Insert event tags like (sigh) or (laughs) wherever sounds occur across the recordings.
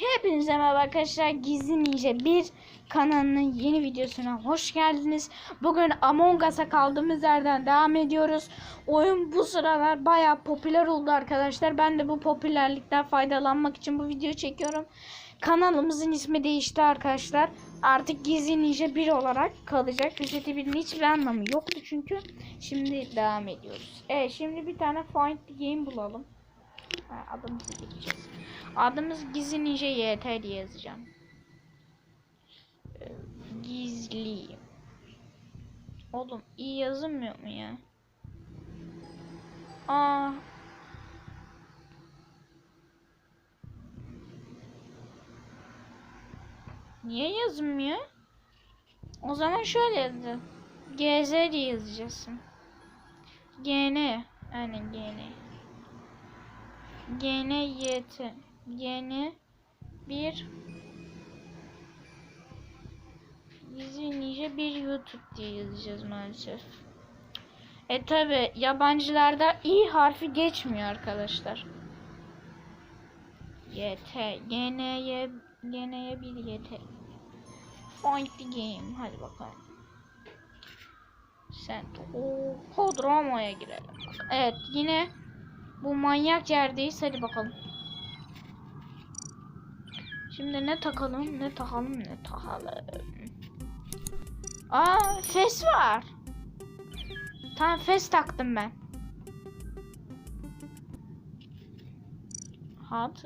Hepinize merhaba arkadaşlar. Gizli Ninja 1 kanalının yeni videosuna hoş geldiniz. Bugün Among Us'a kaldığımız yerden devam ediyoruz. Oyun bu sıralar baya popüler oldu arkadaşlar. Ben de bu popülerlikten faydalanmak için bu video çekiyorum. Kanalımızın ismi değişti arkadaşlar. Artık Gizli Ninja 1 olarak kalacak. Reset'i birinin hiçbir anlamı yoktu çünkü. Şimdi devam ediyoruz. Evet şimdi bir tane Find Game bulalım. Ha, adımızı gireceğiz. Adımız Gizli Ninja YT diye yazacağım. Ee, Gizli. Oğlum iyi yazılmıyor mu ya? Aa. Niye yazılmıyor? O zaman şöyle yazacağız. GZ diye yazacaksın. GN. Aynen GN. GN YT. GN 1 Gizli Ninja bir YouTube diye yazacağız maalesef. E tabi yabancılarda i harfi geçmiyor arkadaşlar. YT GN'ye GN'ye bir YT Find the game hadi bakalım. Sen o kodramaya girelim. Evet yine bu manyak yerdeyiz hadi bakalım. Şimdi ne takalım ne takalım ne takalım. Aa fes var. Tamam fes taktım ben. Hat.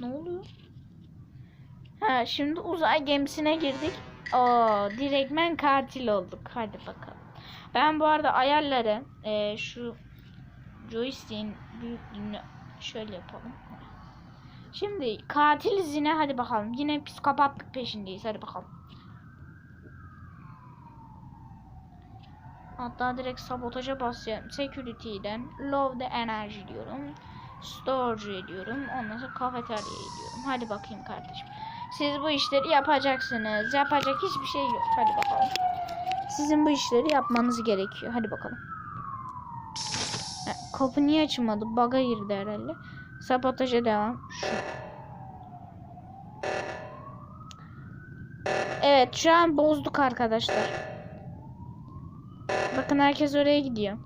Ne oluyor? Ha şimdi uzay gemisine girdik. Oo direktmen katil olduk. Hadi bakalım. Ben bu arada ayarları e, şu joystick'in büyüklüğünü şöyle yapalım. Şimdi katiliz yine hadi bakalım. Yine psikopatlık peşindeyiz hadi bakalım. Hatta direkt sabotaja basıyorum. Security'den low the energy diyorum. Storage diyorum. Ondan sonra kafeterya diyorum. Hadi bakayım kardeşim. Siz bu işleri yapacaksınız. Yapacak hiçbir şey yok. Hadi bakalım. Sizin bu işleri yapmanız gerekiyor. Hadi bakalım. Ha, Kapı niye açılmadı? Bug'a girdi herhalde. Sabotaja devam. Evet şu an bozduk arkadaşlar. Bakın herkes oraya gidiyor.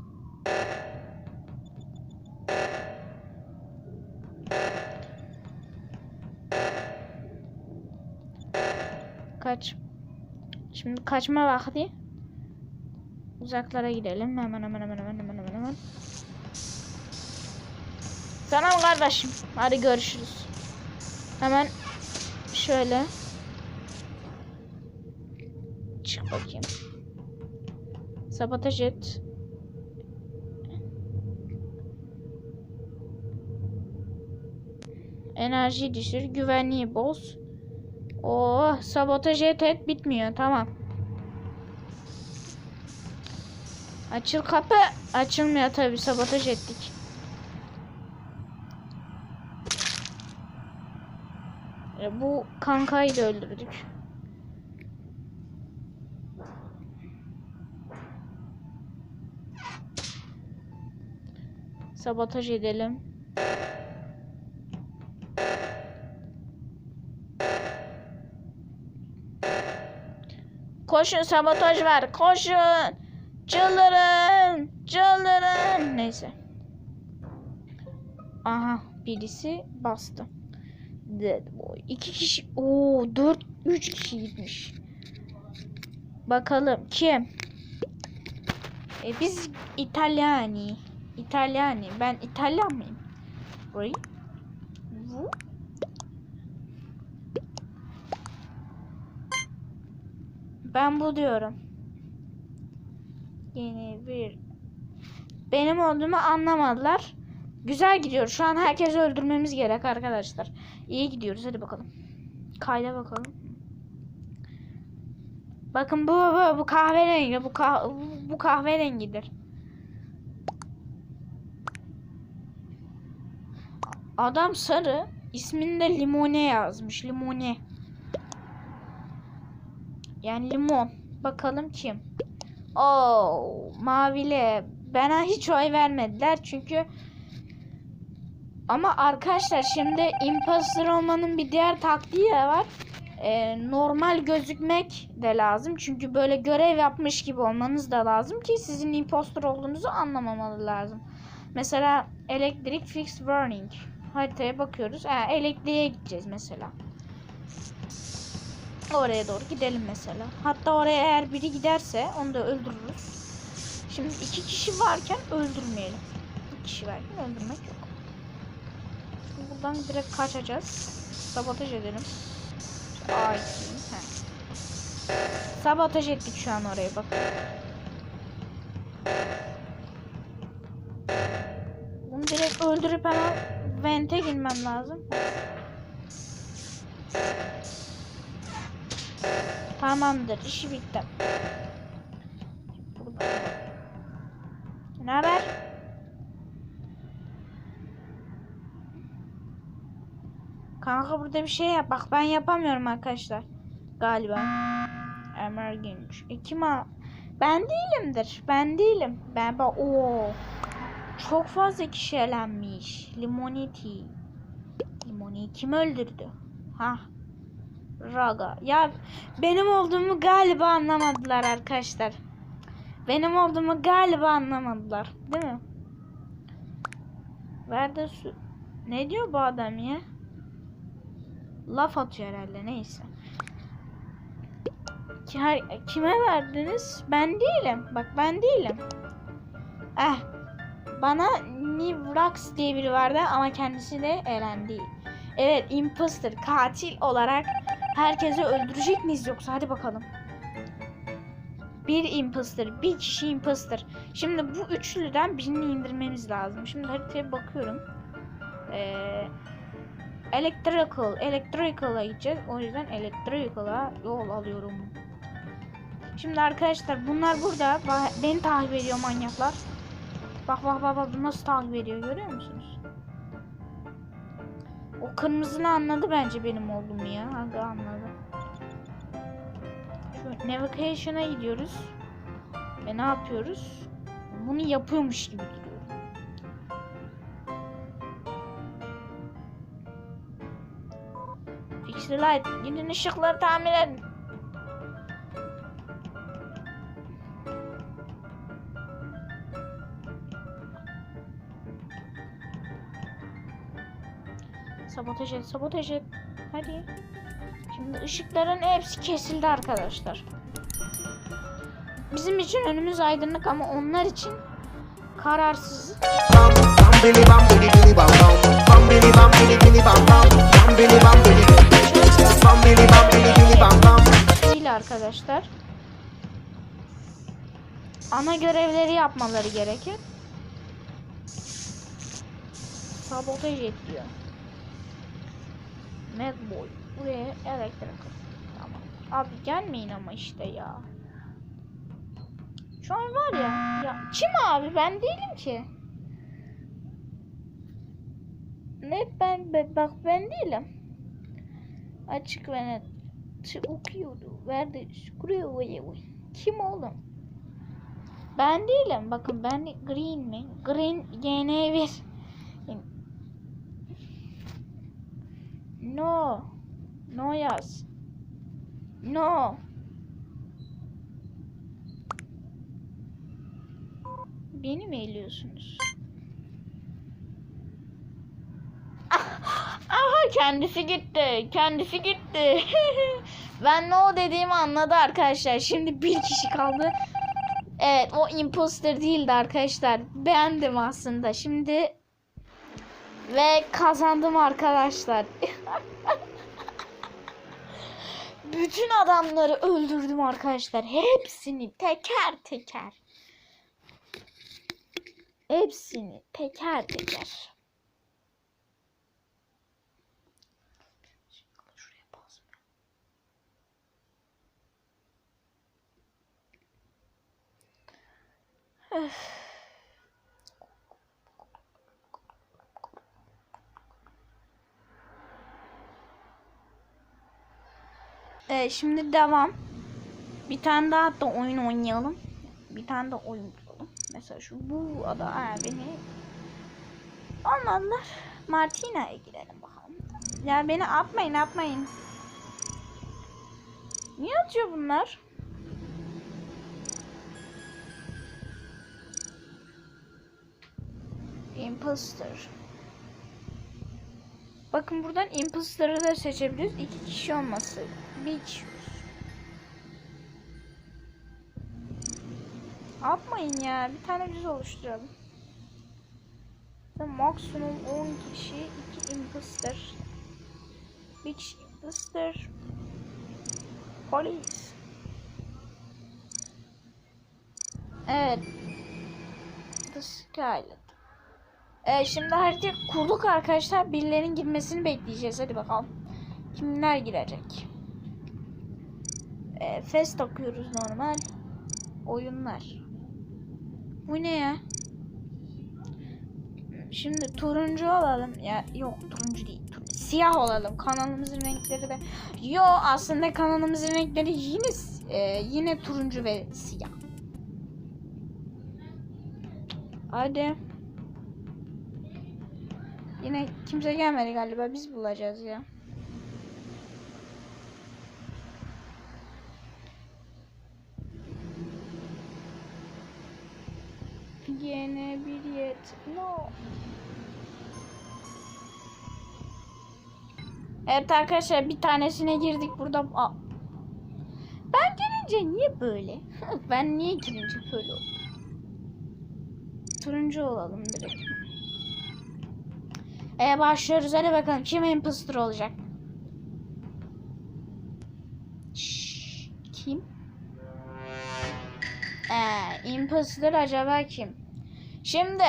Kaç. Şimdi kaçma vakti. Uzaklara gidelim. Hemen hemen hemen hemen hemen hemen hemen. Tamam kardeşim. Hadi görüşürüz. Hemen şöyle. Çık bakayım. Sabotaj et. Enerji düşür. Güvenliği boz. Oh sabotaj et et bitmiyor. Tamam. Açıl kapı. Açılmıyor tabi sabotaj ettik. E, bu kankayı da öldürdük. Sabotaj edelim. Koşun sabotaj var. Koşun. Çıldırın. Çıldırın. Neyse. Aha birisi bastı. Dead boy. İki kişi. Oo dört. Üç kişi gitmiş. Bakalım kim? E, biz İtalyani. İtalyani. Ben İtalyan mıyım? Burayı. Bu. Ben bu diyorum. Yeni bir benim olduğumu anlamadılar. Güzel gidiyor. Şu an herkesi öldürmemiz gerek arkadaşlar. İyi gidiyoruz. Hadi bakalım. Kayda bakalım. Bakın bu bu bu kahverengi. Bu kah bu kahverengidir. Adam sarı. ismini de limone yazmış. Limone. Yani limon. Bakalım kim? Oo, mavile. Bana hiç oy vermediler çünkü Ama arkadaşlar şimdi imposter olmanın bir diğer taktiği de var. Ee, normal gözükmek de lazım. Çünkü böyle görev yapmış gibi olmanız da lazım ki sizin imposter olduğunuzu anlamamalı lazım. Mesela elektrik fix burning. Haritaya bakıyoruz. Ha, elektriğe gideceğiz mesela. Oraya doğru gidelim mesela. Hatta oraya eğer biri giderse onu da öldürürüz. Şimdi iki kişi varken öldürmeyelim. Bir kişi varken öldürmek yok. Buradan direkt kaçacağız. Sabotaj edelim. Şu A2. Heh. Sabotaj ettik şu an oraya bak. Bunu direkt öldürüp hemen vente girmem lazım. Tamamdır. işi bitti. Ne haber? Kanka burada bir şey yap. Bak ben yapamıyorum arkadaşlar. Galiba. Emergence. E, kim a- Ben değilimdir. Ben değilim. Ben bak o çok fazla kişi elenmiş. Limoniti. Limoni kim öldürdü? Ha. Raga. Ya benim olduğumu galiba anlamadılar arkadaşlar. Benim olduğumu galiba anlamadılar. Değil mi? Verdi su. Ne diyor bu adam ya? Laf atıyor herhalde neyse. Ki- Kime verdiniz? Ben değilim. Bak ben değilim. Eh. Bana Nivrax diye biri vardı ama kendisi de elendi. Evet imposter katil olarak herkesi öldürecek miyiz yoksa hadi bakalım. Bir imposter, bir kişi imposter. Şimdi bu üçlüden birini indirmemiz lazım. Şimdi haritaya bakıyorum. Ee, electrical, electrical'a gideceğiz. O yüzden electrical'a yol alıyorum. Şimdi arkadaşlar bunlar burada. Beni takip ediyor manyaklar. Bak bak bak bak nasıl takip ediyor görüyor musunuz? O kırmızını anladı bence benim olduğumu ya. Aga anladı. Şu navigation'a gidiyoruz. Ve ne yapıyoruz? Bunu yapıyormuş gibi duruyor. Fix the light. Gidin ışıkları tamir edin. Sabotaj et, sabotaj et. Hadi. Şimdi ışıkların hepsi kesildi arkadaşlar. Bizim için önümüz aydınlık ama onlar için kararsız. bam bam billy bam billy billy bam bam bam billy bam billy billy bam bam bam billy bam billy bam arkadaşlar. Ana görevleri yapmaları gerekir. Sabotaj et diyor. Macboy. Buraya elektrik. Tamam. Abi gelmeyin ama işte ya. Şu an var ya. Ya kim abi? Ben değilim ki. Net ben be- bak ben değilim. Açık ve net T- okuyordu. Verdi. Screw Kim oğlum? Ben değilim. Bakın ben de- Green mi? Green GN1. No. No yaz. No. Beni mi eliyorsunuz? Aha kendisi gitti. Kendisi gitti. (laughs) ben no dediğimi anladı arkadaşlar. Şimdi bir kişi kaldı. Evet o imposter değildi arkadaşlar. Beğendim aslında. Şimdi ve kazandım arkadaşlar. (laughs) Bütün adamları öldürdüm arkadaşlar. Hepsini teker teker. Hepsini teker teker. Öf. Şimdi devam. Bir tane daha da oyun oynayalım. Bir tane de oyun bulalım. Mesela şu bu ada ha, beni anladılar. Martina'ya girelim bakalım. Ya beni atmayın atmayın. Niye atıyor bunlar? Imposter. Bakın buradan imposter'ı da seçebiliriz. İki kişi olması. Bir kişi. Atmayın ya. Bir tane düz oluşturalım. Ve Maksimum 10 kişi, 2 imposter. Bir kişi imposter. Polis. Evet. The Skylet. Ee, şimdi harita kurduk arkadaşlar. Birilerinin girmesini bekleyeceğiz. Hadi bakalım. Kimler girecek? Ee, fest takıyoruz normal. Oyunlar. Bu ne ya? Şimdi turuncu olalım. Ya yok turuncu değil. tur- siyah olalım. Kanalımızın renkleri de. Yo aslında kanalımızın renkleri yine e, yine turuncu ve siyah. Hadi. Yine kimse gelmedi galiba. Biz bulacağız ya. Yine bir yet. No. Evet arkadaşlar bir tanesine girdik burada. Aa. Ben girince niye böyle? (laughs) ben niye girince böyle oldum? Turuncu olalım direkt. E başlıyoruz hadi bakalım kim imposter olacak? Şşş, kim? Ee, imposter acaba kim? Şimdi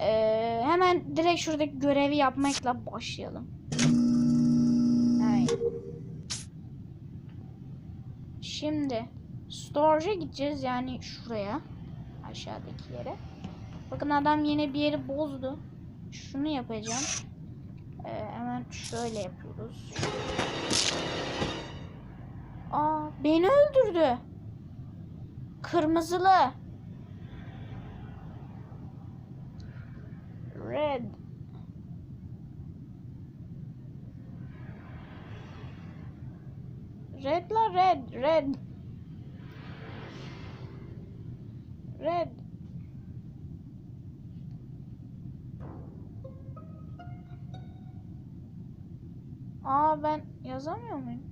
ee, hemen direkt şuradaki görevi yapmakla başlayalım. Şimdi storage'a gideceğiz yani şuraya aşağıdaki yere. Bakın adam yine bir yeri bozdu. Şunu yapacağım. Ee, hemen şöyle yapıyoruz. Aa beni öldürdü. Kırmızılı. Red. Red la red, red. Red. Aa ben yazamıyor muyum?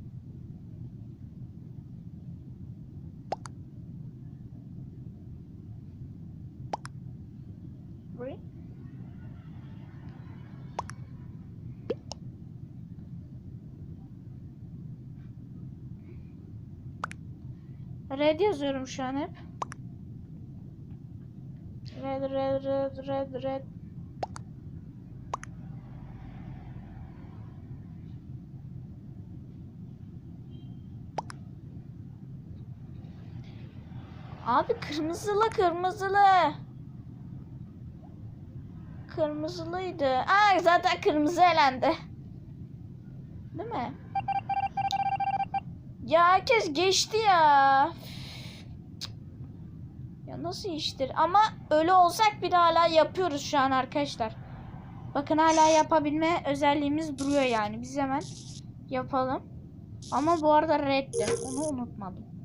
Red yazıyorum şu an hep. Red, red, red, red, red. Abi kırmızılı kırmızılı. Kırmızılıydı. Aa zaten kırmızı elendi. Değil mi? Ya herkes geçti ya. Ya nasıl iştir? Ama öyle olsak bile hala yapıyoruz şu an arkadaşlar. Bakın hala yapabilme özelliğimiz duruyor yani. Biz hemen yapalım. Ama bu arada reddi. Onu unutmadım.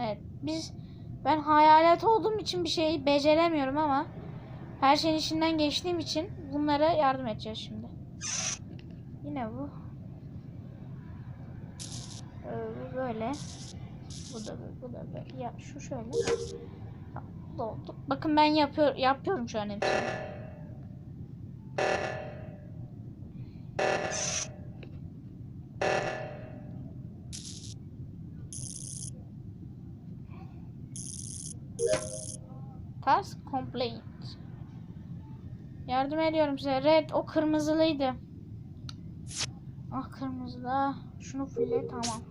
Evet biz ben hayalet olduğum için bir şeyi beceremiyorum ama her şeyin içinden geçtiğim için bunlara yardım edeceğiz şimdi. Yine bu. Ee, böyle. Bu da böyle, bu da böyle. Ya şu şöyle. Tamam, bu da oldu. Bakın ben yapıyor, yapıyorum şu an hepsini. Ediyorum size. Red o kırmızılıydı. Ah kırmızılı. Şunu fulle tamam.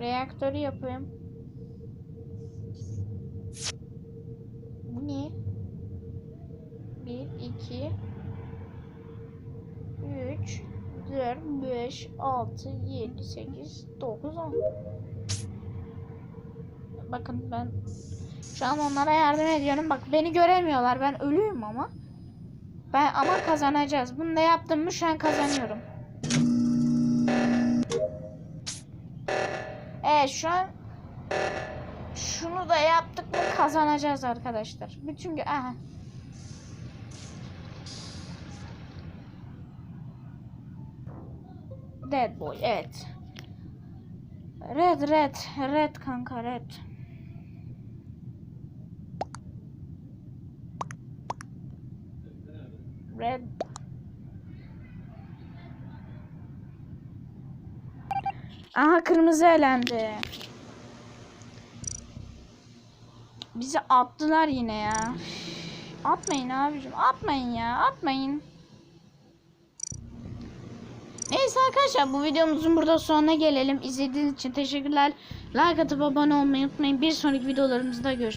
Reaktörü yapayım. Bu ne? 1, 2, 3, 4, 5, 6, 7, 8, 9, 10. Bakın ben şu an onlara yardım ediyorum. Bak beni göremiyorlar. Ben ölüyüm ama. Ben ama kazanacağız. Bunu da yaptım mı şu an kazanıyorum. Evet şu an şunu da yaptık mı kazanacağız arkadaşlar. Bütün aha. Dead boy evet. Red red red kanka red. Red. Aha kırmızı elendi. Bizi attılar yine ya. Atmayın abicim. Atmayın ya. Atmayın. Neyse arkadaşlar bu videomuzun burada sonuna gelelim. İzlediğiniz için teşekkürler. Like atıp abone olmayı unutmayın. Bir sonraki videolarımızda görüşmek